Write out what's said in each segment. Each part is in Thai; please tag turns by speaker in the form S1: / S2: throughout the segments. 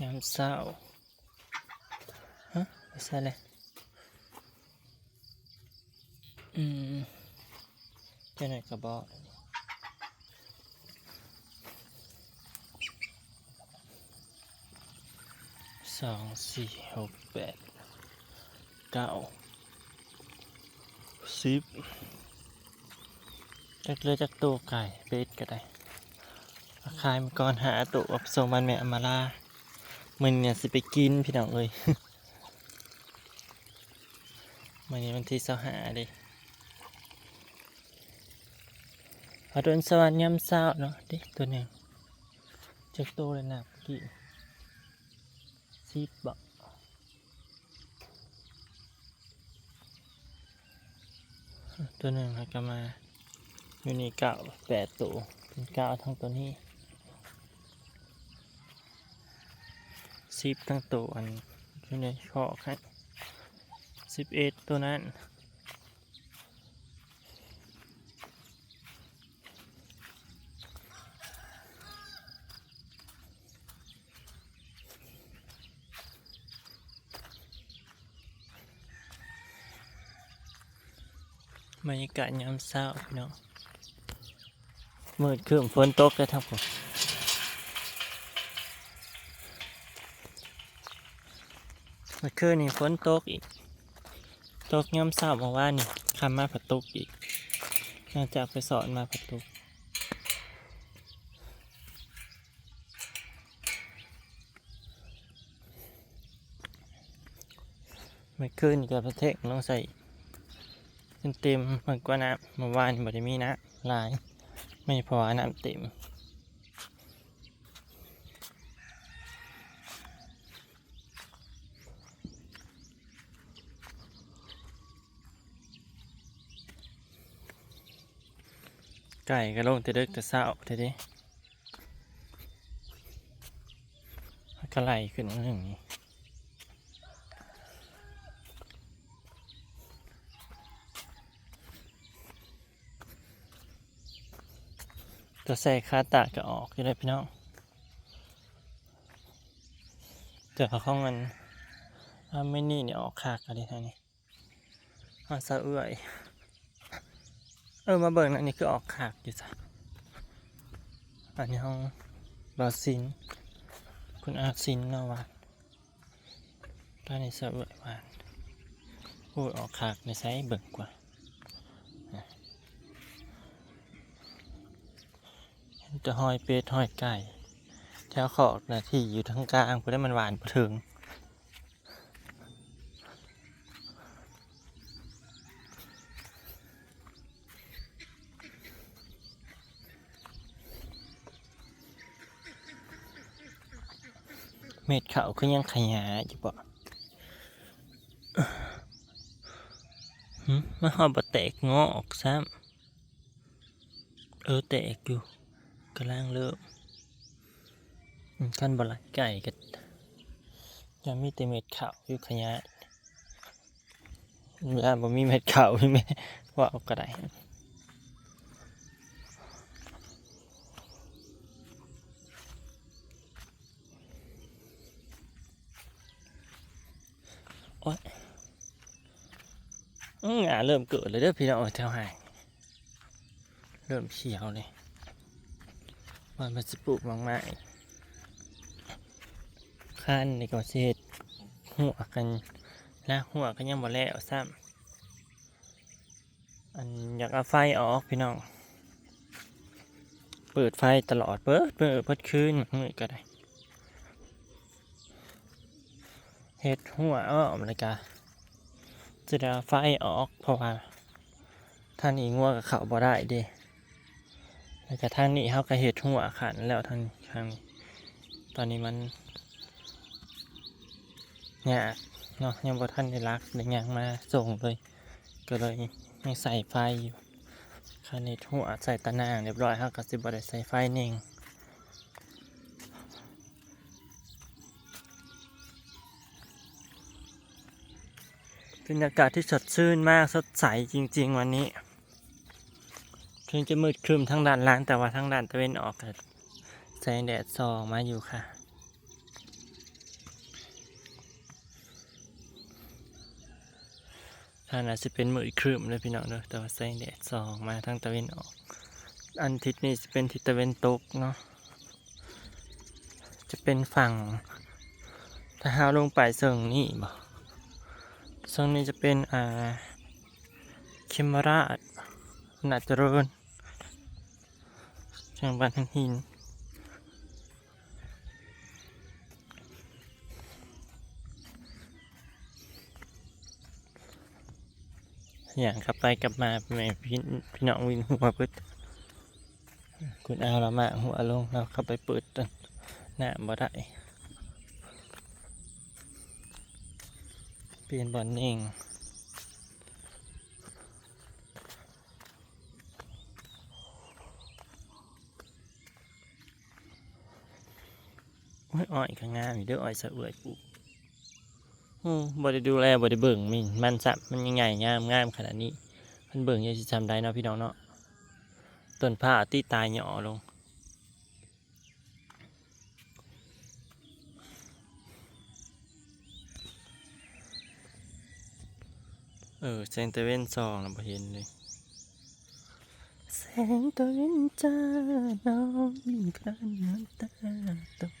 S1: ยามเศร้าฮะไม่ใช่เลยอืมจ้าหนกระบอกสองสี่หกแปดเก้าสิบจักเลยจักตัวไก่เป็ดก็ได้ราคายมันก่อนหาตัวอับโซมันแม่อมาลา มันเนี่ยสิไปกินพี่น้องเอ้ยมันนี้วันที่เสาหาดิพอโดนสวรรค์ยำเศร้าเนาะด็กตัวหนึ่งจักตัวเลยนะเมื่อกี้สิบบอตัวหนึ่งแล้วก็มาอยู่นี่เก้าแปดตัวเป็นเก้าทั้งตัวนี้ สิบทั้งตัวอันอยู่ในข้อครับสิบเอ็ดตัวนั้นบรรยากาศยามเช้าพี่น้องมืดครึ้มฝนตกแล้วทั้งผม มื่อคืนนี่ฝนตกอีก ตกยามเช้าเมื่านี่คำมาผัดตกอีกหลังจากไปสอนมาผัดตกเมื่อคืนกับประเทศลองใส่เต็มๆมันกว่าน้ำเมื่อวานบ่ได้มีนะหลาย ไม่พอน้ำเต็ม ไก่ก็ลงแต่เด็กแต่เศร้าเท่ดิก็ไล่ขึ้นมาหนึ่งนี่ตัวใส่คาตาก็ออกอยู่เลยพี่น้องเจอข้องมันอาไม่นี่เนี่ยออกคากอะไรทางนี้อาซาเอื่อย เออมาเบิ่งนะนี่คือออกคากอยู่จ้ะอันนี้ห้องบาซินคุณอาซินเนาวานด้านในซาเอื่อยวานโอ้ยออกคากในไซส์เบิ่งกว่าจะห้อยเป็ดห้อยไก่แถวขอกนะที่อยู่ทั้งกลางเพื่อให้มันหวานพอถึง เม็ดเขาคือยังขยายอยู่ะหึมันหอบแตกงอออกซ้ำเออแตกอยู่กำลังเริ่มอืมขั้นบลักไก่ก็จะมีแต่เม็ดขาวอยู่ขยะเวลาบ่มีเม็ดขาวพี่แม่ว่าเอากระได อืองาเริ่มเกิดเลยเด้อพี่น้องแถวห่างเริ่มเขียวเลยมันมันจะปลูกมากมายขั้นในกอเศษหัวกันนะหัวกันยังบ่แล้วซ้ำอันอยากเอาไฟออกพี่น้อง เปิดไฟตลอดเปิดเปิดเปิดคืนมือก็ได้เฮ็ดหัวอ้อมเลยกะ จะได้เอาไฟออกเพราะว่าท่านอีงัวกับเขาบ่ได้เด้แล้วก็ทางนี้เขาก็เห็ดหัวขันแล้วทางทางนี้ตอนนี้มันยากเนาะยังบ่ทันได้รักได้ยังมาส่งเลย ก็เลยยังใส่ไฟอยู่คันนี้หัวใส่ตะนางเรียบร้อยครับก็สิบ่ได้ใส่ไฟเน่ง บรรยากาศที่สดชื่นมากสดใสจริง ๆ วันนี้ถึงจะมืดครึมทั้งด้านล่างแต่ว่าทั้งด้านตะเวนออกก็แสงแดดส่องมาอยู่ค่ะ ทางนั้นจะเป็นมือครึมเลยพี่น้องเด้อแต่ว่าแสงแดดส่องมาทางตะเวนออก อันทิศนี้จะเป็นทิศตะเวนตกเนาะ จะเป็นฝั่งถ้าหาลงไปเซิงนี่บ่ เซิงนี้จะเป็นอ่าคิมราชนาจเจริญจังหวัดหิน อย่างกลับไปกลับมาแม่พี่พี่น้องวินหัวเปิดคุณเอาละมาหัวลงเราเข้าไปเปิดต้นหน้าบ่ได้ เปลี่ยนบอลเองอ้ยอ้อยก็งามอยู่เด้ออ้อยสะเอื่อยปลูกอืมบ่ได้ดูแลบ่ได้เบิ่งมินมันสับมันยังไงงามงามขนาดนี้ มันเบิ่งยังสิจำได้เนาะพี่น้องเนาะต้นผ้าตีตายหย่อลง ออแสงตะเว้นซองเราบ่เห็นเลยแสงตะเว้นจ้าน้องกลั้นน้ำตาตก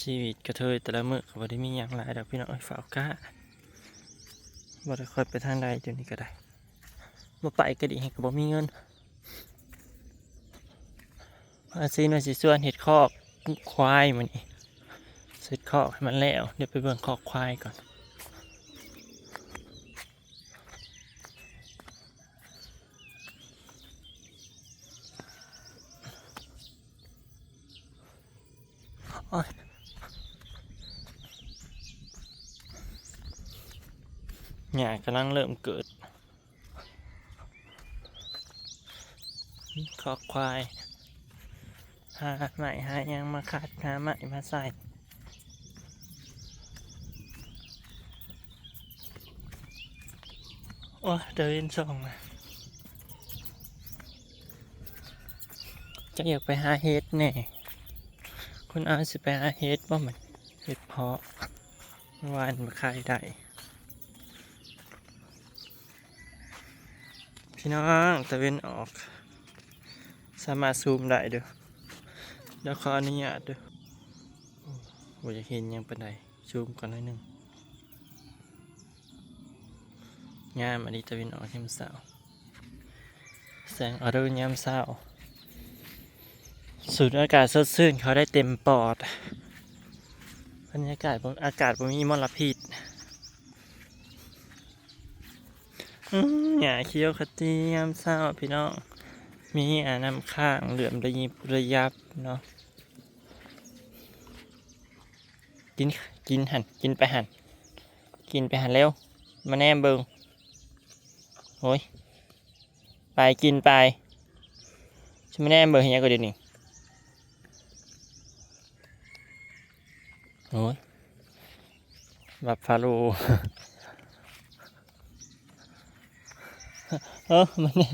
S1: ชีวิตกระเทยแต่ละมือก็บ่ได้มีหยังหลายดอกพี่น้องเอ้ฝากก้าบ่ได้ค่อยไปทางใดเดี๋ยวนี้ก็ได้บ่ไปก็ดีให้ก็บ่มีเงิน อาซีนว่าสิส่วนเฮ็ดคอกควายมื้อนี้เสร็จคอกให้มันแล้ว เดี๋ยวไปเบิ่งคอกควายก่อนอยหญ้ากำลังเริ่มเกิดขอกควาย หาใหม่หายังมาขัดหาใหม่มาใส่โอ้ยเดินส่องมาจะอยากไปหาเฮ็ดแน่คุณอาสิไปหาเฮ็ดว่ามันเฮ็ดเพาะวานมาขายได้พี่น้องตะเวนออก สามารถซูมได้เด้อ ดี๋ยวขออนุญาตด้อโอ้บ่อยากเห็นยังปานใดซูมก่อนหน่อยหนึงงามอันนี้ตะเวนออกยามเช้าแสงอรุณยามเช้าสูดอากาศสดชื่นเขาได้เต็มปอดบรรยากาศบ่อากาศบ่มีมลพิษอืมหญ้าเขี้ยวขจียามเศร้าพี่น้อง มีอ่าน้ำข้างเหลื่อมระยิบระยับเนาะ กินกินหันกินไปหันกินไปหันเร็ว มาแนมเบิงโอ้ยไปกินไปฉันมาแนมเบิงเฮียก็เดี๋ยวนี้โอ้ยบับฟาโลเออมันเนี่ย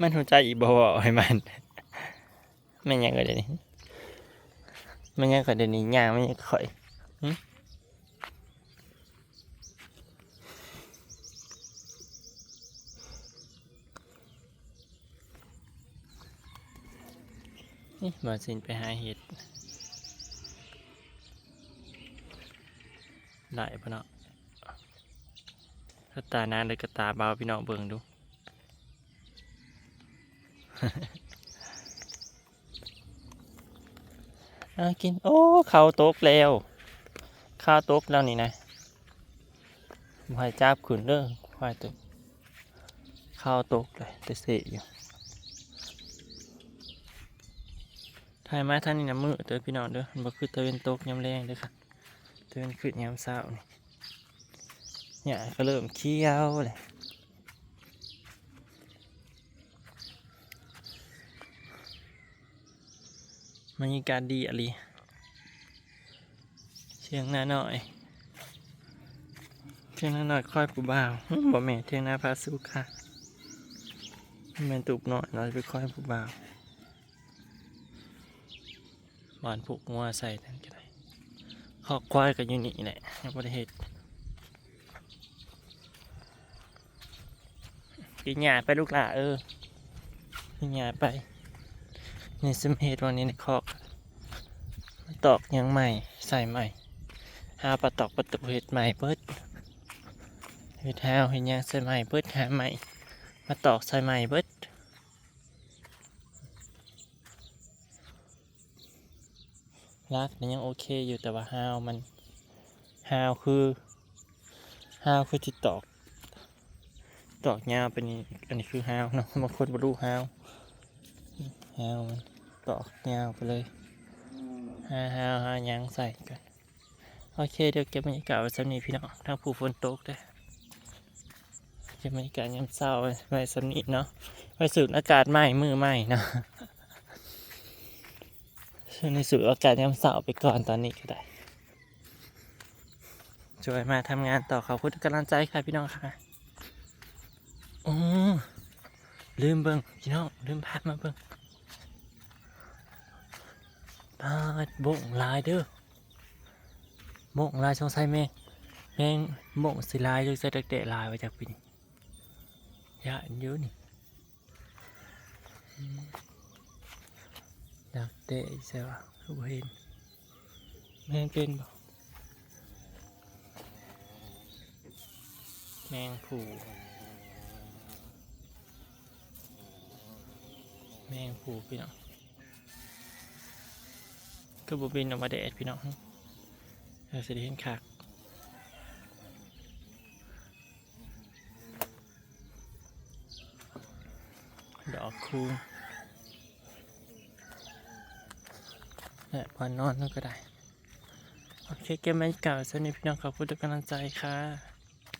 S1: มันหัวใจอีบ่บ่ให้มันมันยังก็เดี๋ยวนี้มันยังก็เดี๋ยวนี้ย่างมันยังข่อย นี่มาสินไปหาเห็ดได้ปะเนาะถ้าตานานเลยก็ตาเบาพี่น้องเบิ่งดูอากิน โอ้ เขาตกแล้ว ข้าวตกแล้วนี่นะควายจับขุนเด้อควายตัวข้าวตกเลยแต่เสะอยู่ถ่ายมาท่านนี่นะมือเด้อพี่น้องเด้อมันบ่คือตะเวนตกยามแรงเด้อค่ะตะเวนขึ้นยามเช้านี่เนี่ยก็เริ่มเคี้ยวเลยบรรยากาศดีอะลี ชียงหน้าหน่อย เที่ยงนาหน่อยค่อยปูบ่าวบ่แม่เที่ยงนาพาสุค่ะแม่นตุกหน่อยเราจะไปค่อยปูบ่าวหวานผูกงัวใส่นั่นก็ได้ขอกควายกับยูนี่แหละในประเทศกินหญ้าไปลูกหล่าเออกินหญ้าไปในสมเหตุวันนี้ในคอกตอกยังใหม่ใส่ใหม่ หาปลาตอกปลาตุเห็ดใหม่เปิดเฮ็ดแฮวเฮ็ดยังใส่ใหม่เบิดหาใหม่มาตอกใส่ใหม่เบิดลากมันยังโอเคอยู่แต่ว่าฮาวมันฮาวคือฮาวคือที่ตอก ตอกยาวเป็นนี่อันนี้คือฮาวเนาะบางคนบ่รู้ฮาวฮาวมันตอกยาวไปเลยฮาฮาวฮายังใส่กัน โอเคเดี๋ยวเก็บบรรยากาศไว้สำนี้พี่น้องทางผู้ฝนตกด้อจะบรรยากาศยามเช้าไว้สำนีเนาะไว้สูดอากาศใหม่มือใหม่เนาะช่วงนี้สูดอากาศยามเช้าไปก่อนตอนนี้ก็ได้ช่วยมาทำงานต่อขอบคุณกำลังใจค่ะพี่น้องค่ะโอ้ลืมเบิ้งพี่น้องลืมพามาเบิ้งพาดบ่งลายเด้อ บ่งลายสงสัยแม่งแม่งบ่งสิลายจังใส่เด็กๆลายไว้จากปีนี้ยะอันเยอะนี่ดักเตะใช่ป่ะลูกเห็นแมงเป็นบ่แมงผูแมงผูพี่น้องก็บบินออกมาแดดพี่น้อง เราจะได้เห็นคักดอกคูณเนี่พอนอนนั่นก็ได้ โอเค เกมแมนเก่าสวัสดีพี่น้องขอบคุณทุกกำลังใจค่ะ